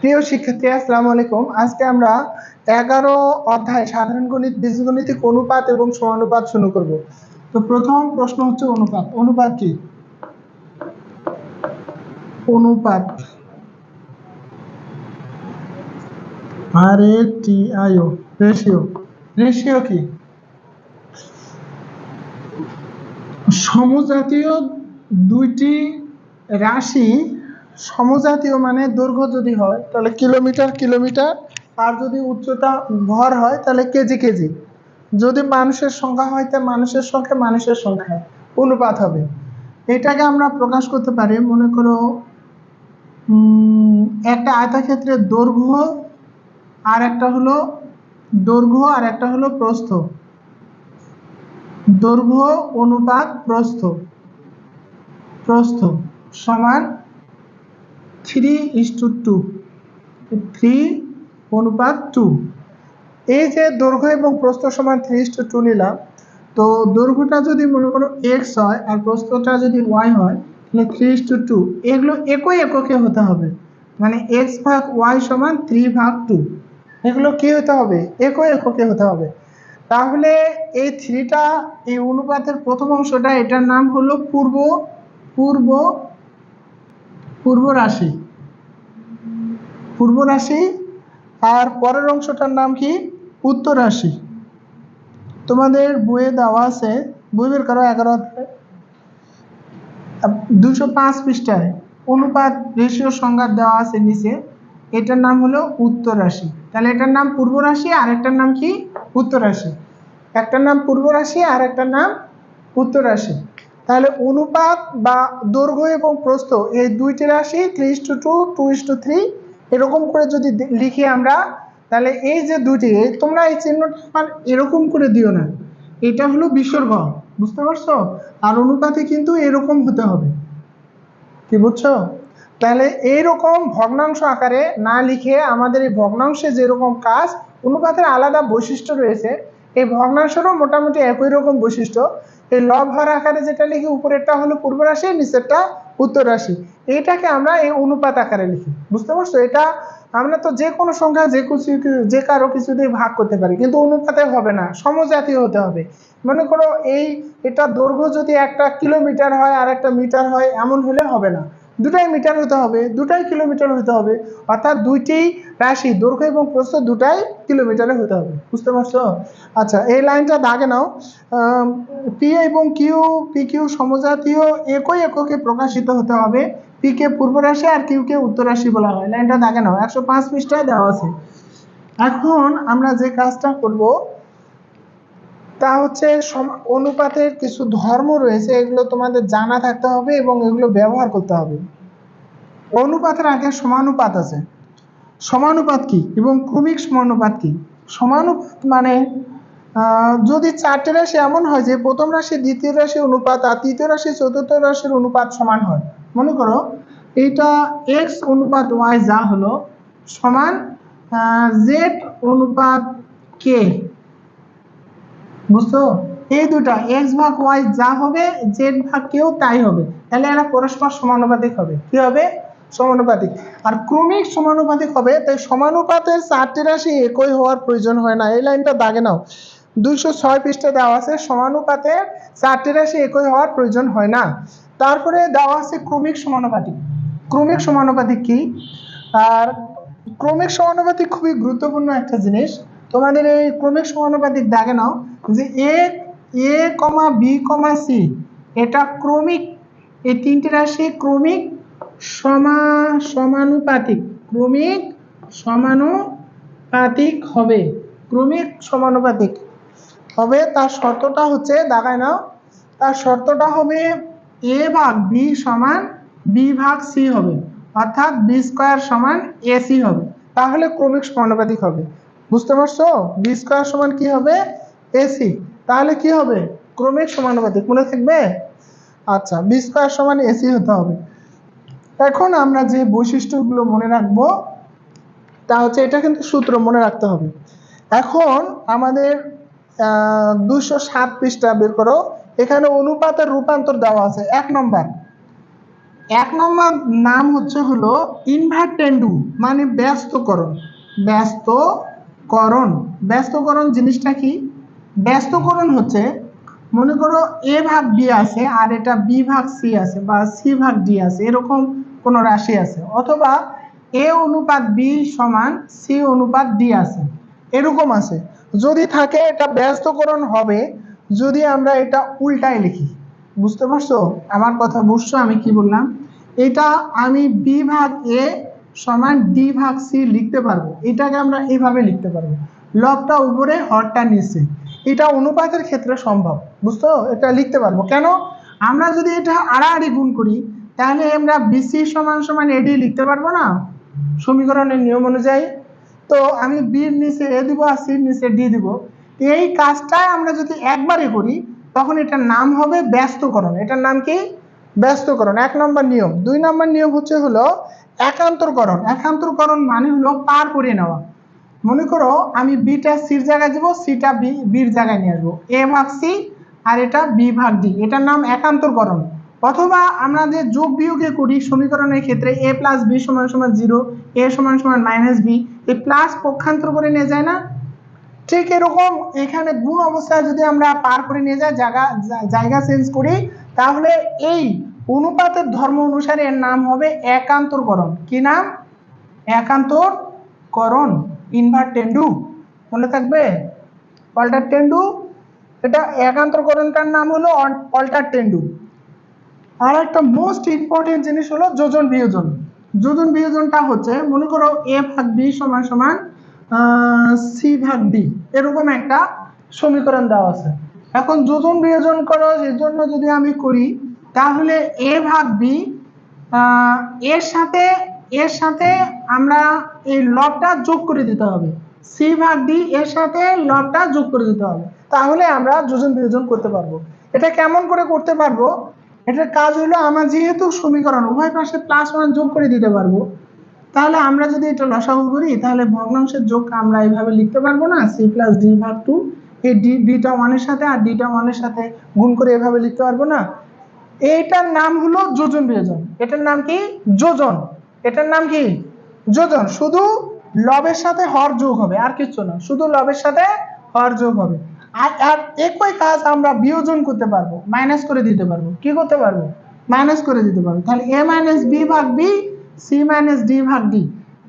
প্রিয় শিক্ষার্থী, আসসালামু আলাইকুম। আজকে আমরা এগারো অধ্যায় সাধারণ গণিত বীজগণিতিক অনুপাত এবং সমানুপাত শুরু করব। তো প্রথম প্রশ্ন হচ্ছে অনুপাত। অনুপাত কি? অনুপাত। R A T I ratio ratio কি? সমজাতীয় দুইটি রাশি সমজাতীয় মানে দৈর্ঘ্য যদি হয়, তাহলে কিলোমিটার কিলোমিটার। আর যদি উচ্চতা ভর হয়, তাহলে কেজি কেজি। যদি মানুষের সংখ্যা হয় তা মানুষের সংখ্যা মানুষের সংখ্যা। অনুপাত হবে। এটাকে আমরা প্রকাশ করতে পারি, মনে করো একটা আয়তক্ষেত্রের দৈর্ঘ্য, আর একটা হলো দৈর্ঘ্য, আর একটা হলো প্রস্থ। দৈর্ঘ্য, অনুপাত, প্রস্থ। প্রস্থ সমান three is to two two অনুপাত টু এই যে দৈর্ঘ্য এবং প্রস্থ সমান থ্রি ইস টু টু নিলাম, তো দৈর্ঘ্যটা যদি মনে করো এক্স হয় আর প্রস্থটা যদি ওয়াই হয়, তাহলে থ্রি ইস টু টু এগুলো একই এককে হতে হবে মানে এক্স ভাগ ওয়াই সমান থ্রি ভাগ টু এগুলো কি হতে হবে? একই এককে হতে হবে। তাহলে এই থ্রিটা এই অনুপাতের প্রথম অংশটা, এটার নাম হলো পূর্ব পূর্ব পূর্ব রাশি। পূর্ব রাশি, আর পরের অংশটার নাম কি? উত্তর রাশি। তোমাদের বইয়ে দেওয়া আছে, বই বের করো এগারো দুশো পাঁচ পৃষ্ঠায় অনুপাত রেশিও সংজ্ঞা দেওয়া আছে নিচে। এটার নাম হলো উত্তর রাশি। তাহলে এটার নাম পূর্ব রাশি, আর একটার নাম কি? উত্তর রাশি। একটার নাম পূর্ব রাশি, আর একটার নাম উত্তর রাশি। তাহলে অনুপাত বা দৈর্ঘ্য এবং প্রস্থ এই দুইটি রাশি three is to two two is to three এরকম করে যদি লিখি আমরা, তাহলে এই যে দুটি এই তোমরা এই চিহ্নটা এরকম করে দিও না। এটা হলো বিসর্গ বুঝতে পারছ? আর অনুপাতে কিন্তু এরকম হতে হবে। কি বুঝছ? তাহলে এইরকম ভগ্নাংশ আকারে না লিখে আমাদের এই ভগ্নাংশে যেরকম কাজ, অনুপাতের আলাদা বৈশিষ্ট্য রয়েছে। এই ভগ্নাংশেরও মোটামুটি একই রকম বৈশিষ্ট্য। এই লব হর আকারে যেটা লিখি, উপরেরটা হলো পূর্ব রাশি, নিচেরটা উত্তর রাশি। এইটাকে আমরা এই অনুপাত আকারে লিখি। বুঝতে পারছ? এটা আমরা তো যে কোনো সংখ্যা, যে কিছু, যে কারও কিছু দিয়ে ভাগ করতে পারি, কিন্তু অনুপাতে হবে না, সমজাতীয় হতে হবে। মনে করো এই, এটা দৈর্ঘ্য যদি একটা কিলোমিটার হয় আর একটা মিটার হয়, এমন হলে হবে না। দুটাই মিটার হতে হবে, দুটাই কিলোমিটার হতে হবে, অর্থাৎ দুইটি রাশি, দৈর্ঘ্য এবং প্রস্থ দুটাই কিলোমিটারে হতে হবে, বুঝতে পারছ? আচ্ছা এই লাইনটা দাগে নাও। পি এবং কিউ পি কিউ সমজাতীয় একই এককে প্রকাশিত হতে হবে পি কে পূর্ব রাশি আর কিউ কে উত্তর রাশি বলা হয়। লাইনটা দাগে নাও, একশো পাঁচ পৃষ্ঠায় দেওয়া আছে। এখন আমরা যে কাজটা করব তা হচ্ছে অনুপাতের কিছু ধর্ম রয়েছে, এগুলো তোমাদের জানা থাকতে হবে এবং এগুলো ব্যবহার করতে হবে। অনুপাতের আগে সমানুপাত আছে। সমানুপাত কি এবং ক্রমিক সমানুপাত কি? সমানুপাত মানে যদি চারটে রাশি এমন হয় যে প্রথম রাশি, দ্বিতীয় রাশি অনুপাত আর তৃতীয় রাশি, চতুর্থ রাশির অনুপাত সমান হয়। মনে করো, এইটা এক্স অনুপাত ওয়াই যা হলো সমান জেড অনুপাত কে বুঝছ? এই দুটা এক্স ভাগ ওয়াই যা হবে জেড ভাগ কেউ তাই হবে। তাহলে এরা পরস্পর সমানুপাতিক হবে। কি হবে? সমানুপাতিক। আর ক্রমিক সমানুপাতিক হবে, তাই সমানুপাতের চারটি রাশি একই হওয়ার প্রয়োজন হয় না। এই লাইনটা দাগে নাও। দুইশো ছয় পৃষ্ঠা দেওয়া আছে, সমানুপাতের চারটি রাশি একই হওয়ার প্রয়োজন হয় না। তারপরে দেওয়া আছে ক্রমিক সমানুপাতিক। ক্রমিক সমানুপাতিক কি? আর ক্রমিক সমানুপাতিক খুবই গুরুত্বপূর্ণ একটা জিনিস। তোমাদের এই ক্রমিক সমানুপাতিক দাগে নাও। যে এ এ কমা বি কমা সি, এটা ক্রমিক। এই তিনটি রাশি ক্রমিক সমা, সমানুপাতিক। ক্রমিক সমানুপাতিক হবে। ক্রমিক সমানুপাতিক হবে, তার শর্তটা হচ্ছে দাগায় নাও, তার শর্তটা হবে এ ভাগ বি সমান বি ভাগ সি হবে, অর্থাৎ বি স্কোয়ার সমান এ সি হবে। তাহলে ক্রমিক সমানুপাতিক হবে। বুঝতে পারছ? বি স্কোয়ার সমান কি হবে? এসি তাহলে কি হবে? ক্রমিক সমানুপাতিক মনে থাকবে? আচ্ছা বি স্কোয়ার সমান এসি হতে হবে। এখন আমরা যে বৈশিষ্ট্যগুলো মনে রাখব, তা হচ্ছে এটা কিন্তু সূত্র মনে রাখতে হবে। এখন আমাদের দুশো সাত পৃষ্ঠা বের করো। এখানে অনুপাতের রূপান্তর দেওয়া আছে, এক নম্বর। এক নম্বর নাম হচ্ছে হলো ইনভার্টেন্ডু মানে ব্যস্তকরণ। ব্যস্তকরণ। ব্যস্তকরণ জিনিসটা কি? ব্যস্তকরণ হচ্ছে, মনে করো এ ভাগ বি আছে আর এটা বি ভাগ সি আছে বা সি ভাগ ডি আছে, এরকম কোনো রাশি আছে। অথবা এ অনুপাত বি সমান সি অনুপাত ডি আছে, এরকম আছে। যদি থাকে এটা ব্যস্তকরণ হবে, যদি আমরা এটা উল্টায় লিখি। বুঝতে পারছ? আমার কথা বুঝছ, আমি কি বললাম? এটা আমি বি ভাগ এ সমান ডি ভাগ সি লিখতে পারব। এটাকে আমরা এভাবে লিখতে পারব। লবটা উপরে, হরটা নিচে। এটা অনুপাতের ক্ষেত্রে সম্ভব বুঝছ এটা লিখতে পারব। কেন? আমরা যদি এটা আড়াআড়ি গুণ করি, তাহলে আমরা বিসি সমান সমান এডি লিখতে পারব না? সমীকরণের নিয়ম অনুযায়ী। তো আমি বির নিচে এ দিব আর সির নিচে ডি দিব। এই কাজটা আমরা যদি একবারে করি, তখন এটার নাম হবে ব্যস্তকরণ। এটার নাম কি? ব্যস্তকরণ। এক নম্বর নিয়ম। দুই নম্বর নিয়ম হচ্ছে হলো একান্তরকরণ। একান্তরকরণ মানে হলো পার করে নেওয়া। মনে করো আমি বিটা সির জায়গায় দিব সিটা বি বির জায়গায় নিয়ে আসব। এ ভাগ সি আর এটা বি ভাগ ডি এটার নাম একান্তরকরণ। অথবা আমরা যে যোগ বিয়োগে করি সমীকরণের ক্ষেত্রে এ প্লাস বি সমান সমান জিরো এ সমান সমান মাইনাস বি এই প্লাস পক্ষান্তর করে নিয়ে যায় না? ঠিক এরকম এখানে গুণ অবস্থায় যদি আমরা পার করে নিয়ে যাই, জায়গা জায়গা চেঞ্জ করি, তাহলে এই অনুপাতের ধর্ম অনুসারে এর নাম হবে একান্তরকরণ। কি নাম? একান্তরকরণ। ইনভার্টেন্ডু মনে থাকবে? অল্টার টেন্ডু এটা একান্তকরণটার নাম হলো অল্টার টেন্ডু আর একটা মোস্ট ইম্পর্টেন্ট জিনিস হলো যোজন বিয়োজন। যোজন বিয়োজনটা হচ্ছে, মনে করো এ ভাগ বি সমান সমান সি ভাগ ডি এরকম একটা সমীকরণ দেওয়া আছে। এখন যোজন বিয়োজন করো এর জন্য যদি আমি করি, তাহলে এ ভাগ বি এর সাথে এর সাথে আমরা এই লবটা যোগ করে দিতে হবে। সি ভাগ ডি এর সাথে লবটা যোগ করে দিতে হবে। তাহলে আমরা যোজন বিয়োজন করতে পারব। এটা কেমন করে করতে পারব? এটার কাজ হলো আমার যেহেতু সমীকরণ উভয় পাশে প্লাস ওয়ান যোগ করে দিতে পারব, তাহলে আমরা যদি এটা লসাগু করি, তাহলে ভগ্নাংশের যোগ আমরা এইভাবে লিখতে পারব না। সি প্লাস ডি ভাগ টু এই ডি ডিটা ওয়ানের সাথে আর ডিটা ওয়ানের সাথে গুণ করে এভাবে লিখতে পারব না। এইটার নাম হলো যোজন বিয়োজন। এটার নাম কি? যোজন। এটার নাম কি? যোজন। শুধু লবের সাথে হর যোগ হবে, আর কিছু না। শুধু লবের সাথে হর যোগ হবে। আর আর একই কাজ আমরা বিয়োজন করতে পারব মাইনাস করে দিতে পারব। কি করতে পারব? মাইনাস করে দিতে পারব। তাহলে এ মাইনাস বি ভাগ বি সি মাইনাস ডি ভাগ ডি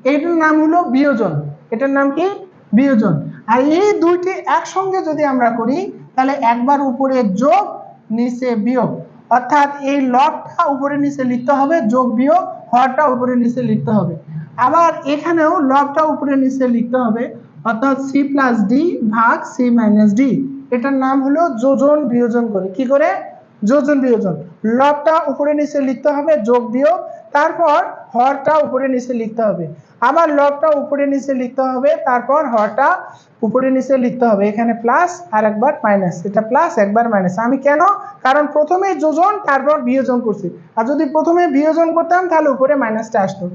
এটার নাম হলো বিয়োজন। এটার নাম কি? বিয়োজন। আর এই দুইটি একসঙ্গে যদি আমরা করি, তাহলে একবার উপরে যোগ, নিচে বিয়োগ। অর্থাৎ এই লবটা উপরে নিচে লিখতে হবে, যোগ বিয়োগ হরটা উপরে নিচে লিখতে হবে। আবার এখানেও লবটা উপরে নিচে লিখতে হবে, অর্থাৎ সি প্লাস ডি ভাগ সি মাইনাস ডি এটার নাম হলো যোজন বিয়োজন করে। কি করে? যোজন বিয়োজন। লবটা উপরে নিচে লিখতে হবে, যোগ বিয়োগ। তারপর হরটা উপরে নিচে লিখতে হবে। আবার লবটা উপরে নিচে লিখতে হবে, তারপর হরটা উপরে নিচে লিখতে হবে। এখানে প্লাস আর একবার মাইনাস এটা প্লাস একবার মাইনাস আমি কেন? কারণ প্রথমে যোজন, তারপর বিয়োজন করছি। আর যদি প্রথমে বিয়োজন করতাম, তাহলে উপরে মাইনাসটা আসতো।